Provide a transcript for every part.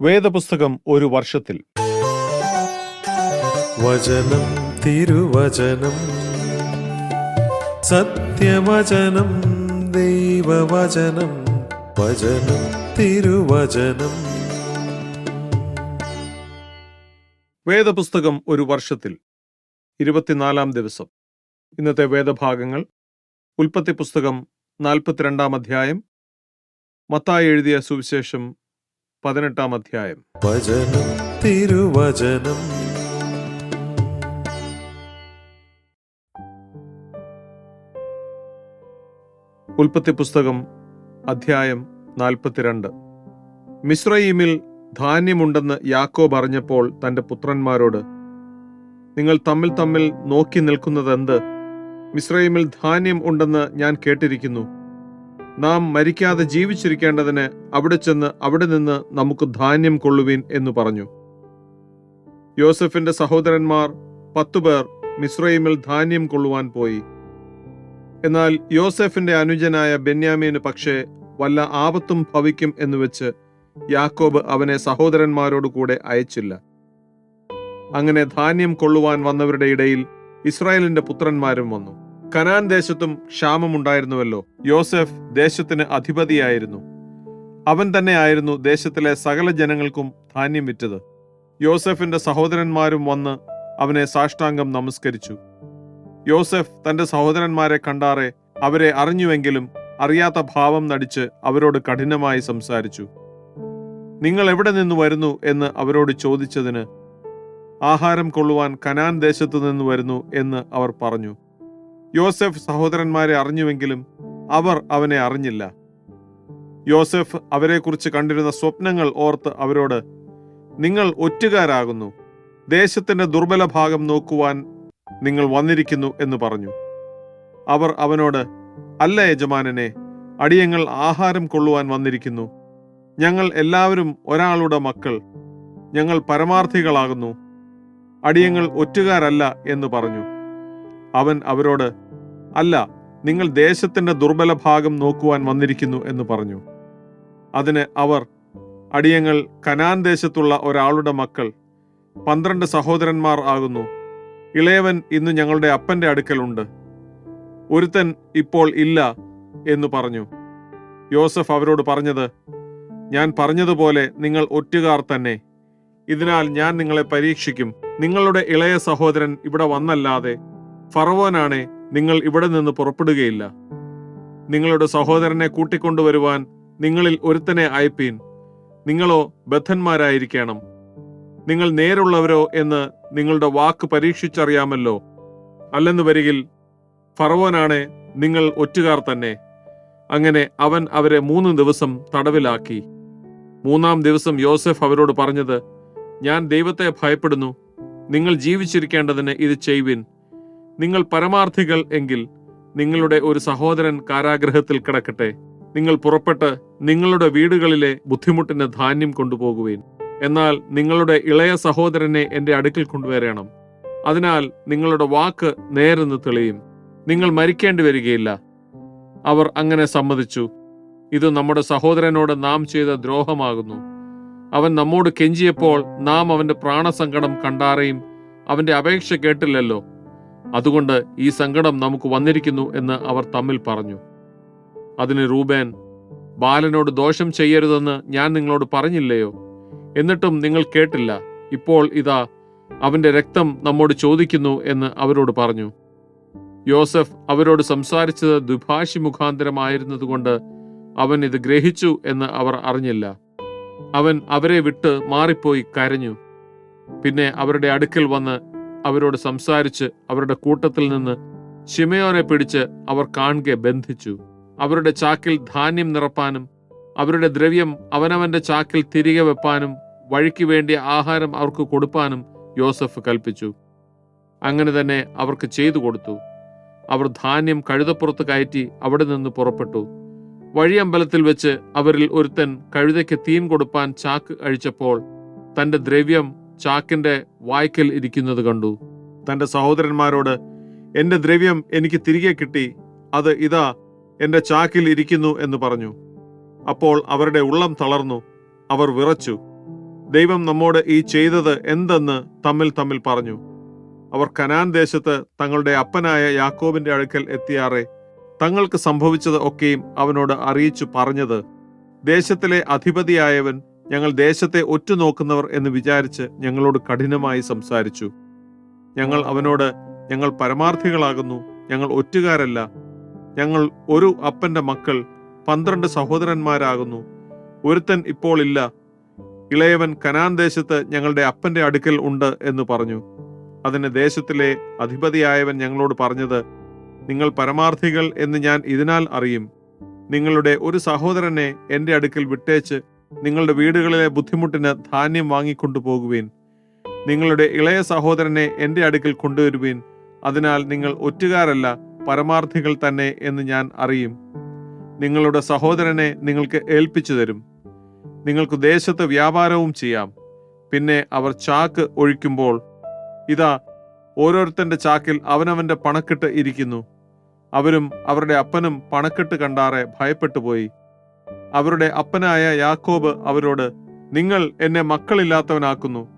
വേദപുസ്തകം ഒരു വർഷത്തിൽ. വചനം തിരുവചനം സത്യവചനം ദൈവവചനം വചനം തിരുവചനം. വേദപുസ്തകം ഒരു വർഷത്തിൽ. ഇരുപത്തിനാലാം ദിവസം. ഇന്നത്തെ വേദഭാഗങ്ങൾ. ഉൽപ്പത്തി പുസ്തകം നാൽപ്പത്തിരണ്ടാം അധ്യായം. മത്തായി എഴുതിയ സുവിശേഷം പതിനെട്ടാം അധ്യായം. വചനം തിരുവചനം. ഉൽപ്പത്തി പുസ്തകം അധ്യായം നാൽപ്പത്തിരണ്ട്. മിശ്രയീമിൽ ധാന്യമുണ്ടെന്ന് യാക്കോബ് അറിഞ്ഞപ്പോൾ തന്റെ പുത്രന്മാരോട് നിങ്ങൾ തമ്മിൽ തമ്മിൽ നോക്കി നിൽക്കുന്നതെന്ത്? മിശ്രയീമിൽ ധാന്യം ഉണ്ടെന്ന് ഞാൻ കേട്ടിരിക്കുന്നു. നാം മരിക്കാതെ ജീവിച്ചിരിക്കേണ്ടതിന് അവിടെ ചെന്ന് അവിടെ നിന്ന് നമുക്ക് ധാന്യം കൊള്ളുവീൻ എന്ന് പറഞ്ഞു. യോസഫിന്റെ സഹോദരന്മാർ പത്തുപേർ മിശ്രയീമിൽ ധാന്യം കൊള്ളുവാൻ പോയി. എന്നാൽ യോസഫിന്റെ അനുജനായ ബെന്യാമീന് പക്ഷേ വല്ല ആപത്തും ഭവിക്കും എന്ന് വെച്ച് യാക്കോബ് അവനെ സഹോദരന്മാരോട് കൂടെ അയച്ചില്ല. അങ്ങനെ ധാന്യം കൊള്ളുവാൻ വന്നവരുടെ ഇടയിൽ ഇസ്രായേലിന്റെ പുത്രന്മാരും വന്നു. കനാൻ ദേശത്തും ക്ഷാമമുണ്ടായിരുന്നുവല്ലോ. യോസെഫ് ദേശത്തിന് അധിപതിയായിരുന്നു. അവൻ തന്നെയായിരുന്നു ദേശത്തിലെ സകല ജനങ്ങൾക്കും ധാന്യം വിറ്റത്. യോസെഫിന്റെ സഹോദരന്മാരും വന്ന് അവനെ സാഷ്ടാംഗം നമസ്കരിച്ചു. യോസെഫ് തന്റെ സഹോദരന്മാരെ കണ്ടാറെ അവരെ അറിഞ്ഞുവെങ്കിലും അറിയാത്ത ഭാവം നടിച്ച് അവരോട് കഠിനമായി സംസാരിച്ചു. നിങ്ങൾ എവിടെ നിന്ന് വരുന്നു? എന്ന് അവരോട് ചോദിച്ചതിന് ആഹാരം കൊള്ളുവാൻ കനാൻ ദേശത്തു നിന്ന് വരുന്നു എന്ന് അവർ പറഞ്ഞു. യോസെഫ് സഹോദരന്മാരെ അറിഞ്ഞുവെങ്കിലും അവർ അവനെ അറിഞ്ഞില്ല. യോസെഫ് അവരെക്കുറിച്ച് കണ്ടിരുന്ന സ്വപ്നങ്ങൾ ഓർത്ത് അവരോട് നിങ്ങൾ ഒറ്റുകാരാകുന്നു. ദേശത്തിന്റെ ദുർബല ഭാഗം നോക്കുവാൻ നിങ്ങൾ വന്നിരിക്കുന്നു എന്ന് പറഞ്ഞു. അവർ അവനോട് അല്ല യജമാനനെ അടിയങ്ങൾ ആഹാരം കൊള്ളുവാൻ വന്നിരിക്കുന്നു. ഞങ്ങൾ എല്ലാവരും ഒരാളുടെ മക്കൾ. ഞങ്ങൾ പരമാർത്ഥികളാകുന്നു. അടിയങ്ങൾ ഒറ്റുകാരല്ല എന്ന് പറഞ്ഞു. അവൻ അവരോട് അല്ല നിങ്ങൾ ദേശത്തിന്റെ ദുർബല ഭാഗം നോക്കുവാൻ വന്നിരിക്കുന്നു എന്ന് പറഞ്ഞു. അതിന് അവർ അടിയങ്ങൾ കനാൻ ദേശത്തുള്ള ഒരാളുടെ മക്കൾ പന്ത്രണ്ട് സഹോദരന്മാർ ആകുന്നു. ഇളയവൻ ഇന്ന് ഞങ്ങളുടെ അപ്പന്റെ അടുക്കലുണ്ട് ഒരുത്തൻ ഇപ്പോൾ ഇല്ല എന്ന് പറഞ്ഞു. യോസഫ് അവരോട് പറഞ്ഞത് ഞാൻ പറഞ്ഞതുപോലെ നിങ്ങൾ ഒറ്റുകാർ തന്നെ. ഇതിനാൽ ഞാൻ നിങ്ങളെ പരീക്ഷിക്കും. നിങ്ങളുടെ ഇളയ സഹോദരൻ ഇവിടെ വന്നല്ലാതെ ഫറവോനാണെ നിങ്ങൾ ഇവിടെ നിന്ന് പുറപ്പെടുകയില്ല. നിങ്ങളുടെ സഹോദരനെ കൂട്ടിക്കൊണ്ടുവരുവാൻ നിങ്ങളിൽ ഒരുത്തനെ അയപ്പീൻ. നിങ്ങളോ ബദ്ധന്മാരായിരിക്കണം. നിങ്ങൾ നേരുള്ളവരോ എന്ന് നിങ്ങളുടെ വാക്ക് പരീക്ഷിച്ചറിയാമല്ലോ. അല്ലെന്ന് വരികിൽ ഫറവോനാണ് നിങ്ങൾ ഒറ്റുകാർ തന്നെ. അങ്ങനെ അവൻ അവരെ മൂന്ന് ദിവസം തടവിലാക്കി. മൂന്നാം ദിവസം യോസെഫ് അവരോട് പറഞ്ഞത് ഞാൻ ദൈവത്തെ ഭയപ്പെടുന്നു. നിങ്ങൾ ജീവിച്ചിരിക്കേണ്ടതിന് ഇത് ചെയ്വിൻ. നിങ്ങൾ പരമാർത്ഥികൾ എങ്കിൽ നിങ്ങളുടെ ഒരു സഹോദരൻ കാരാഗ്രഹത്തിൽ കിടക്കട്ടെ. നിങ്ങൾ പുറപ്പെട്ട് നിങ്ങളുടെ വീടുകളിലെ ബുദ്ധിമുട്ടിന് ധാന്യം കൊണ്ടുപോകുവേൻ. എന്നാൽ നിങ്ങളുടെ ഇളയ സഹോദരനെ എന്റെ അടുക്കിൽ കൊണ്ടുവരണം. അതിനാൽ നിങ്ങളുടെ വാക്ക് നേരെന്ന് തെളിയും. നിങ്ങൾ മരിക്കേണ്ടി വരികയില്ല. അവർ അങ്ങനെ സമ്മതിച്ചു. ഇത് നമ്മുടെ സഹോദരനോട് നാം ചെയ്ത ദ്രോഹമാകുന്നു. അവൻ നമ്മോട് കെഞ്ചിയപ്പോൾ നാം അവന്റെ പ്രാണസങ്കടം കണ്ടാറേയും. അവന്റെ അപേക്ഷ കേട്ടില്ലല്ലോ. അതുകൊണ്ട് ഈ സങ്കടം നമുക്ക് വന്നിരിക്കുന്നു എന്ന് അവർ തമ്മിൽ പറഞ്ഞു. അതിന് റൂബേൻ ബാലനോട് ദോഷം ചെയ്യരുതെന്ന് ഞാൻ നിങ്ങളോട് പറഞ്ഞില്ലയോ? എന്നിട്ടും നിങ്ങൾ കേട്ടില്ല. ഇപ്പോൾ ഇതാ അവന്റെ രക്തം നമ്മോട് ചോദിക്കുന്നു എന്ന് അവരോട് പറഞ്ഞു. യോസഫ് അവരോട് സംസാരിച്ചത് ദുഭാഷി മുഖാന്തരമായിരുന്നതുകൊണ്ട് അവൻ ഇത് ഗ്രഹിച്ചു എന്ന് അവർ അറിഞ്ഞില്ല. അവൻ അവരെ വിട്ട് മാറിപ്പോയി കരഞ്ഞു. പിന്നെ അവരുടെ അടുക്കൽ വന്ന് അവരോട് സംസാരിച്ച് അവരുടെ കൂട്ടത്തിൽ നിന്ന് ഷിമയോനെ പിടിച്ച് അവർ കാണുക ബന്ധിച്ചു. അവരുടെ ചാക്കിൽ ധാന്യം നിറപ്പാനും അവരുടെ ദ്രവ്യം അവനവന്റെ ചാക്കിൽ തിരികെ വെപ്പാനും വഴിക്ക് വേണ്ടിയ ആഹാരം അവർക്ക് കൊടുപ്പാനും യോസഫ് കൽപ്പിച്ചു. അങ്ങനെ തന്നെ അവർക്ക് ചെയ്തു കൊടുത്തു. അവർ ധാന്യം കഴുതപ്പുറത്ത് കയറ്റി അവിടെ നിന്ന് പുറപ്പെട്ടു. വഴിയമ്പലത്തിൽ വെച്ച് അവരിൽ ഒരുത്തൻ കഴുതയ്ക്ക് തീൻ കൊടുപ്പാൻ ചാക്ക് അഴിച്ചപ്പോൾ തന്റെ ദ്രവ്യം ചാക്കിന്റെ വായ്ക്കൽ ഇരിക്കുന്നത് കണ്ടു. തന്റെ സഹോദരന്മാരോട് എന്റെ ദ്രവ്യം എനിക്ക് തിരികെ കിട്ടി അത് ഇതാ എന്റെ ചാക്കിൽ ഇരിക്കുന്നു എന്ന് പറഞ്ഞു. അപ്പോൾ അവരുടെ ഉള്ളം തളർന്നു അവർ വിറച്ചു. ദൈവം നമ്മോട് ഈ ചെയ്തത് എന്തെന്ന് തമ്മിൽ തമ്മിൽ പറഞ്ഞു. അവർ കനാൻ ദേശത്ത് തങ്ങളുടെ അപ്പനായ യാക്കോബിന്റെ അടുക്കൽ എത്തിയാറെ തങ്ങൾക്ക് സംഭവിച്ചത് ഒക്കെയും അവനോട് അറിയിച്ചു പറഞ്ഞത്. ദേശത്തിലെ അധിപതിയായവൻ ഞങ്ങൾ ദേശത്തെ ഒറ്റുനോക്കുന്നവർ എന്ന് വിചാരിച്ച് ഞങ്ങളോട് കഠിനമായി സംസാരിച്ചു. ഞങ്ങൾ അവനോട് ഞങ്ങൾ പരമാർത്ഥികളാകുന്നു ഞങ്ങൾ ഒറ്റുകാരല്ല. ഞങ്ങൾ ഒരു അപ്പന്റെ മക്കൾ പന്ത്രണ്ട് സഹോദരന്മാരാകുന്നു. ഒരുത്തൻ ഇപ്പോൾ ഇല്ല. ഇളയവൻ കനാൻ ദേശത്ത് ഞങ്ങളുടെ അപ്പന്റെ അടുക്കൽ ഉണ്ട് എന്ന് പറഞ്ഞു. അതിന് ദേശത്തിലെ അധിപതിയായവൻ ഞങ്ങളോട് പറഞ്ഞത് നിങ്ങൾ പരമാർത്ഥികൾ എന്ന് ഞാൻ ഇതിനാൽ അറിയും. നിങ്ങളുടെ ഒരു സഹോദരനെ എന്റെ അടുക്കൽ വിട്ടേച്ച് നിങ്ങളുടെ വീടുകളിലെ ബുദ്ധിമുട്ടിന് ധാന്യം വാങ്ങിക്കൊണ്ടു പോകുവീൻ. നിങ്ങളുടെ ഇളയ സഹോദരനെ എന്റെ അടുക്കൽ കൊണ്ടുവരുവീൻ. അതിനാൽ നിങ്ങൾ ഒറ്റുകാരല്ല പരമാർത്ഥികൾ തന്നെ എന്ന് ഞാൻ അറിയും. നിങ്ങളുടെ സഹോദരനെ നിങ്ങൾക്ക് ഏൽപ്പിച്ചു തരും. നിങ്ങൾക്ക് ദേശത്ത് വ്യാപാരവും ചെയ്യാം. പിന്നെ അവർ ചാക്ക് ഒഴിക്കുമ്പോൾ ഇതാ ഓരോരുത്തന്റെ ചാക്കിൽ അവനവന്റെ പണക്കെട്ട് ഇരിക്കുന്നു. അവരും അവരുടെ അപ്പനും പണക്കെട്ട് കണ്ടാറെ ഭയപ്പെട്ടു പോയി അവരുടെ അപ്പനായ യാക്കോബ് അവരോട് നിങ്ങൾ എന്നെ മക്കളില്ലാത്തവനാക്കുന്നു.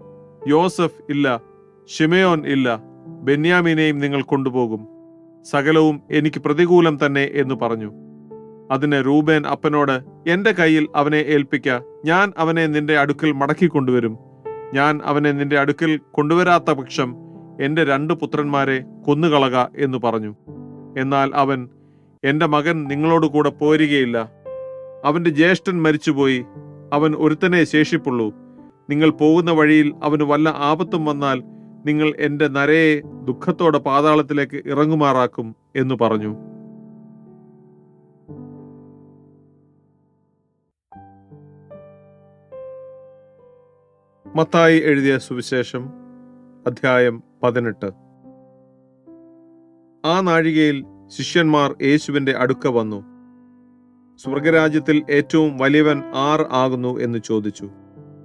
യോസഫ് ഇല്ല ഷിമയോൻ ഇല്ല ബെന്യാമിനെയും നിങ്ങൾ കൊണ്ടുപോകും. സകലവും എനിക്ക് പ്രതികൂലം തന്നെ എന്ന് പറഞ്ഞു. അതിന് റൂബേൻ അപ്പനോട് എന്റെ കയ്യിൽ അവനെ ഏൽപ്പിക്ക. ഞാൻ അവനെ നിന്റെ അടുക്കൽ മടക്കി കൊണ്ടുവരും. ഞാൻ അവനെ നിന്റെ അടുക്കൽ കൊണ്ടുവരാത്ത പക്ഷം എന്റെ രണ്ട് പുത്രന്മാരെ കൊന്നുകളക എന്ന് പറഞ്ഞു. എന്നാൽ അവൻ എന്റെ മകൻ നിങ്ങളോട് കൂടെ പോരുകയില്ല. അവന്റെ ജ്യേഷ്ഠൻ മരിച്ചുപോയി. അവൻ ഒരുത്തനെ ശേഷിപ്പുള്ളൂ. നിങ്ങൾ പോകുന്ന വഴിയിൽ അവന് വല്ല ആപത്തും വന്നാൽ നിങ്ങൾ എന്റെ നരയെ ദുഃഖത്തോടെ പാതാളത്തിലേക്ക് ഇറങ്ങുമാറാക്കും എന്ന് പറഞ്ഞു. മത്തായി എഴുതിയ സുവിശേഷം അധ്യായം പതിനെട്ട്. ആ നാഴികയിൽ ശിഷ്യന്മാർ യേശുവിന്റെ അടുക്ക വന്നു. സ്വർഗരാജ്യത്തിൽ ഏറ്റവും വലിയവൻ ആർ ആകുന്നു എന്ന് ചോദിച്ചു.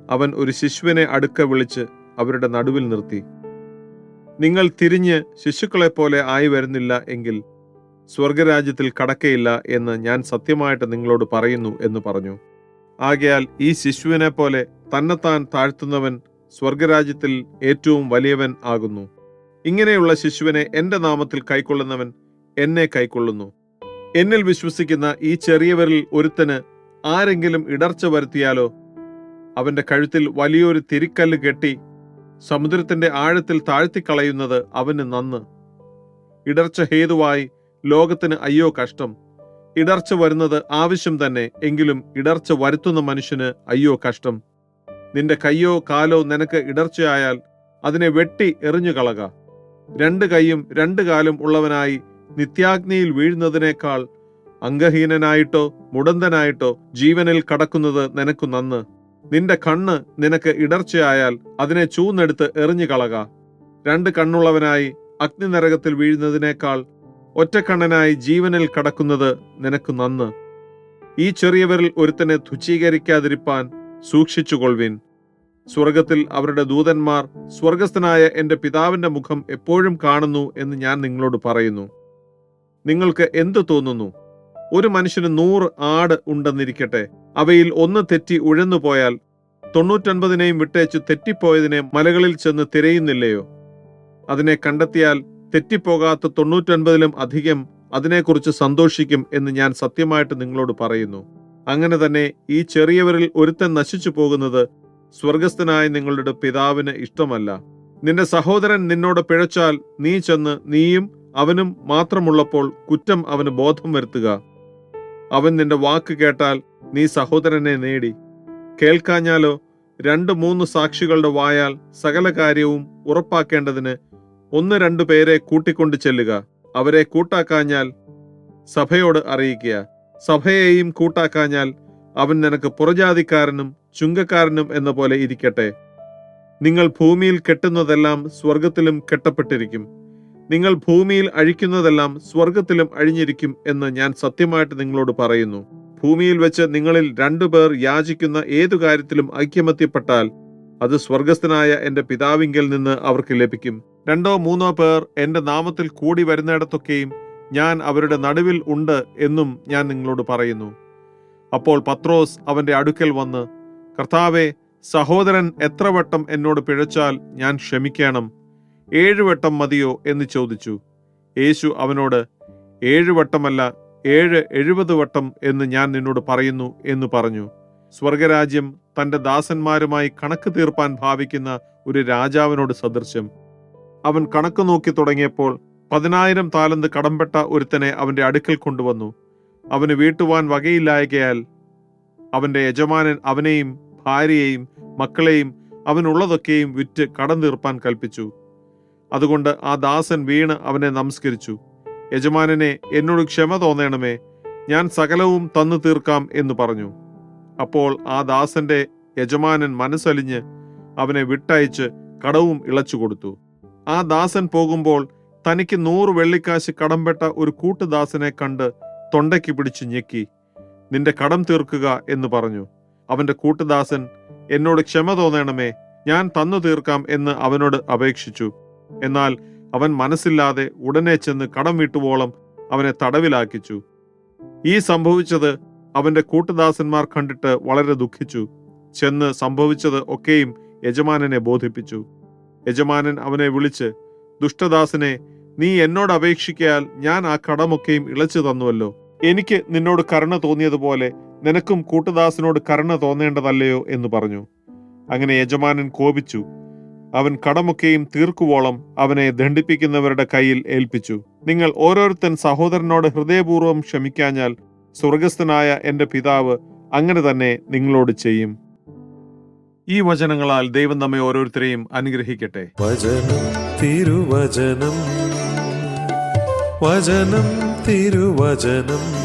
അവൻ ഒരു ശിശുവിനെ അടുക്ക വിളിച്ച് അവരുടെ നടുവിൽ നിർത്തി. നിങ്ങൾ തിരിഞ്ഞ് ശിശുക്കളെ പോലെ ആയി വരുന്നില്ല എങ്കിൽ സ്വർഗരാജ്യത്തിൽ കടക്കയില്ല എന്ന് ഞാൻ സത്യമായിട്ട് നിങ്ങളോട് പറയുന്നു എന്ന് പറഞ്ഞു. ആകയാൽ ഈ ശിശുവിനെ പോലെ തന്നെത്താൻ താഴ്ത്തുന്നവൻ സ്വർഗരാജ്യത്തിൽ ഏറ്റവും വലിയവൻ ആകുന്നു. ഇങ്ങനെയുള്ള ശിശുവിനെ എന്റെ നാമത്തിൽ കൈക്കൊള്ളുന്നവൻ എന്നെ കൈക്കൊള്ളുന്നു. എന്നിൽ വിശ്വസിക്കുന്ന ഈ ചെറിയവരിൽ ഒരുത്തന് ആരെങ്കിലും ഇടർച്ച വരുത്തിയാലോ? അവന്റെ കഴുത്തിൽ വലിയൊരു തിരിക്കല്ല് കെട്ടി സമുദ്രത്തിന്റെ ആഴത്തിൽ താഴ്ത്തിക്കളയുന്നത് അവന് നന്ന്. ഇടർച്ച ഹേതുവായി ലോകത്തിന് അയ്യോ കഷ്ടം. ഇടർച്ച വരുന്നത് ആവശ്യം തന്നെ എങ്കിലും ഇടർച്ച വരുത്തുന്ന മനുഷ്യന് അയ്യോ കഷ്ടം. നിന്റെ കയ്യോ കാലോ നിനക്ക് ഇടർച്ചയായാൽ അതിനെ വെട്ടി എറിഞ്ഞു കളക രണ്ട് കൈയും രണ്ട് കാലും ഉള്ളവനായി നിത്യാഗ്നിയിൽ വീഴുന്നതിനേക്കാൾ അംഗഹീനനായിട്ടോ മുടന്തനായിട്ടോ ജീവനിൽ കടക്കുന്നത് നിനക്കു നന്ന്. നിന്റെ കണ്ണ് നിനക്ക് ഇടർച്ചയായാൽ അതിനെ ചൂന്നെടുത്ത് എറിഞ്ഞു കളക. രണ്ട് കണ്ണുള്ളവനായി അഗ്നിനരകത്തിൽ വീഴുന്നതിനേക്കാൾ ഒറ്റക്കണ്ണനായി ജീവനിൽ കടക്കുന്നത് നിനക്ക് നന്ന്. ഈ ചെറിയവരിൽ ഒരുത്തനെ തുച്ഛീകരിക്കാതിരിപ്പാൻ സൂക്ഷിച്ചുകൊള്ളുവിൻ സ്വർഗത്തിൽ അവരുടെ ദൂതന്മാർ സ്വർഗസ്ഥനായ എന്റെ പിതാവിന്റെ മുഖം എപ്പോഴും കാണുന്നു എന്ന് ഞാൻ നിങ്ങളോട് പറയുന്നു. നിങ്ങൾക്ക് എന്തു തോന്നുന്നു? ഒരു മനുഷ്യന് നൂറ് ആട് ഉണ്ടെന്നിരിക്കട്ടെ. അവയിൽ ഒന്ന് തെറ്റി ഉഴന്നു പോയാൽ തൊണ്ണൂറ്റൊൻപതിനെയും വിട്ടേച്ചു തെറ്റിപ്പോയതിനെ മലകളിൽ ചെന്ന് തിരയുന്നില്ലയോ? അതിനെ കണ്ടെത്തിയാൽ തെറ്റിപ്പോകാത്ത തൊണ്ണൂറ്റൊൻപതിലും അധികം അതിനെക്കുറിച്ച് സന്തോഷിക്കും എന്ന് ഞാൻ സത്യമായിട്ട് നിങ്ങളോട് പറയുന്നു. അങ്ങനെ തന്നെ ഈ ചെറിയവരിൽ ഒരുത്തൻ നശിച്ചു പോകുന്നത് സ്വർഗസ്ഥനായ നിങ്ങളുടെ പിതാവിന് ഇഷ്ടമല്ല. നിന്റെ സഹോദരൻ നിന്നോട് പിഴച്ചാൽ നീ ചെന്ന് നീയും അവനും മാത്രമുള്ളപ്പോൾ കുറ്റം അവന് ബോധം വരുത്തുക. അവൻ നിന്റെ വാക്ക് കേട്ടാൽ നീ സഹോദരനെ നേടി. കേൾക്കാഞ്ഞാലോ രണ്ട് മൂന്ന് സാക്ഷികളുടെ വായാൽ സകല കാര്യവും ഉറപ്പാക്കേണ്ടതിന് ഒന്ന് രണ്ടു പേരെ കൂട്ടിക്കൊണ്ടു ചെല്ലുക. അവരെ കൂട്ടാക്കാഞ്ഞാൽ സഭയോട് അറിയിക്കുക. സഭയെയും കൂട്ടാക്കാഞ്ഞാൽ അവൻ നിനക്ക് പുറജാതിക്കാരനും ചുങ്കക്കാരനും എന്ന പോലെ ഇരിക്കട്ടെ. നിങ്ങൾ ഭൂമിയിൽ കെട്ടുന്നതെല്ലാം സ്വർഗത്തിലും കെട്ടപ്പെട്ടിരിക്കും. നിങ്ങൾ ഭൂമിയിൽ അഴിക്കുന്നതെല്ലാം സ്വർഗത്തിലും അഴിഞ്ഞിരിക്കും എന്ന് ഞാൻ സത്യമായിട്ട് നിങ്ങളോട് പറയുന്നു. ഭൂമിയിൽ വെച്ച് നിങ്ങളിൽ രണ്ടു പേർ യാചിക്കുന്ന ഏതു കാര്യത്തിലും ഐക്യമത്യപ്പെട്ടാൽ അത് സ്വർഗസ്ഥനായ എന്റെ പിതാവിങ്കിൽ നിന്ന് അവർക്ക് ലഭിക്കും. രണ്ടോ മൂന്നോ പേർ എന്റെ നാമത്തിൽ കൂടി വരുന്നിടത്തൊക്കെയും ഞാൻ അവരുടെ നടുവിൽ ഉണ്ട് എന്നും ഞാൻ നിങ്ങളോട് പറയുന്നു. അപ്പോൾ പത്രോസ് അവന്റെ അടുക്കൽ വന്ന് കർത്താവെ സഹോദരൻ എത്ര വട്ടം എന്നോട് പിഴച്ചാൽ ഞാൻ ക്ഷമിക്കണം. ഏഴ് വട്ടം മതിയോ എന്ന് ചോദിച്ചു. യേശു അവനോട് ഏഴ് വട്ടമല്ല ഏഴ് എഴുപത് വട്ടം എന്ന് ഞാൻ നിന്നോട് പറയുന്നു എന്ന് പറഞ്ഞു. സ്വർഗരാജ്യം തന്റെ ദാസന്മാരുമായി കണക്ക് തീർപ്പാൻ ഭാവിക്കുന്ന ഒരു രാജാവിനോട് സദൃശ്യം. അവൻ കണക്ക് നോക്കി തുടങ്ങിയപ്പോൾ പതിനായിരം താലന്ത് കടംപെട്ട ഒരുത്തനെ അവന്റെ അടുക്കൽ കൊണ്ടുവന്നു. അവന് വീട്ടുവാൻ വകയില്ലായകയാൽ അവന്റെ യജമാനൻ അവനെയും ഭാര്യയെയും മക്കളെയും അവനുള്ളതൊക്കെയും വിറ്റ് കടം തീർപ്പാൻ കൽപ്പിച്ചു. അതുകൊണ്ട് ആ ദാസൻ വീണ് അവനെ നമസ്കരിച്ചു. യജമാനനെ എന്നോട് ക്ഷമ തോന്നണമേ ഞാൻ സകലവും തന്നു തീർക്കാം എന്ന് പറഞ്ഞു. അപ്പോൾ ആ ദാസന്റെ യജമാനൻ മനസ്സലിഞ്ഞ് അവനെ വിട്ടയച്ച് കടവും ഇളച്ചു കൊടുത്തു. ആ ദാസൻ പോകുമ്പോൾ തനിക്ക് നൂറ് വെള്ളിക്കാശ് കടംപെട്ട ഒരു കൂട്ടുദാസനെ കണ്ട് തൊണ്ടയ്ക്ക് പിടിച്ച് ഞെക്കി. നിന്റെ കടം തീർക്കുക എന്ന് പറഞ്ഞു. അവന്റെ കൂട്ടുദാസൻ എന്നോട് ക്ഷമ തോന്നണമേ ഞാൻ തന്നു തീർക്കാം എന്ന് അവനോട് അപേക്ഷിച്ചു. എന്നാൽ അവൻ മനസ്സില്ലാതെ ഉടനെ ചെന്ന് കടം വീട്ടുവോളം അവനെ തടവിലാക്കിച്ചു. ഈ സംഭവിച്ചത് അവന്റെ കൂട്ടുദാസന്മാർ കണ്ടിട്ട് വളരെ ദുഃഖിച്ചു. ചെന്ന് സംഭവിച്ചത് ഒക്കെയും യജമാനനെ ബോധിപ്പിച്ചു. യജമാനൻ അവനെ വിളിച്ച് ദുഷ്ടദാസനെ നീ എന്നോട് അപേക്ഷിക്കയാൽ ഞാൻ ആ കടമൊക്കെയും ഇളച്ചു തന്നുവല്ലോ. എനിക്ക് നിന്നോട് കരുണ തോന്നിയതുപോലെ നിനക്കും കൂട്ടുദാസനോട് കരുണ തോന്നേണ്ടതല്ലയോ? എന്ന് പറഞ്ഞു. അങ്ങനെ യജമാനൻ കോപിച്ചു. അവൻ കടമൊക്കെയും തീർക്കുവോളം അവനെ ദണ്ഡിപ്പിക്കുന്നവരുടെ കയ്യിൽ ഏൽപ്പിച്ചു. നിങ്ങൾ ഓരോരുത്തൻ സഹോദരനോട് ഹൃദയപൂർവം ക്ഷമിക്കാഞ്ഞാൽ സ്വർഗസ്ഥനായ എന്റെ പിതാവ് അങ്ങനെ തന്നെ നിങ്ങളോട് ചെയ്യും. ഈ വചനങ്ങളാൽ ദൈവം നമ്മെ ഓരോരുത്തരെയും അനുഗ്രഹിക്കട്ടെ. വചനം തിരുവചനം. വചനം തിരുവചനം.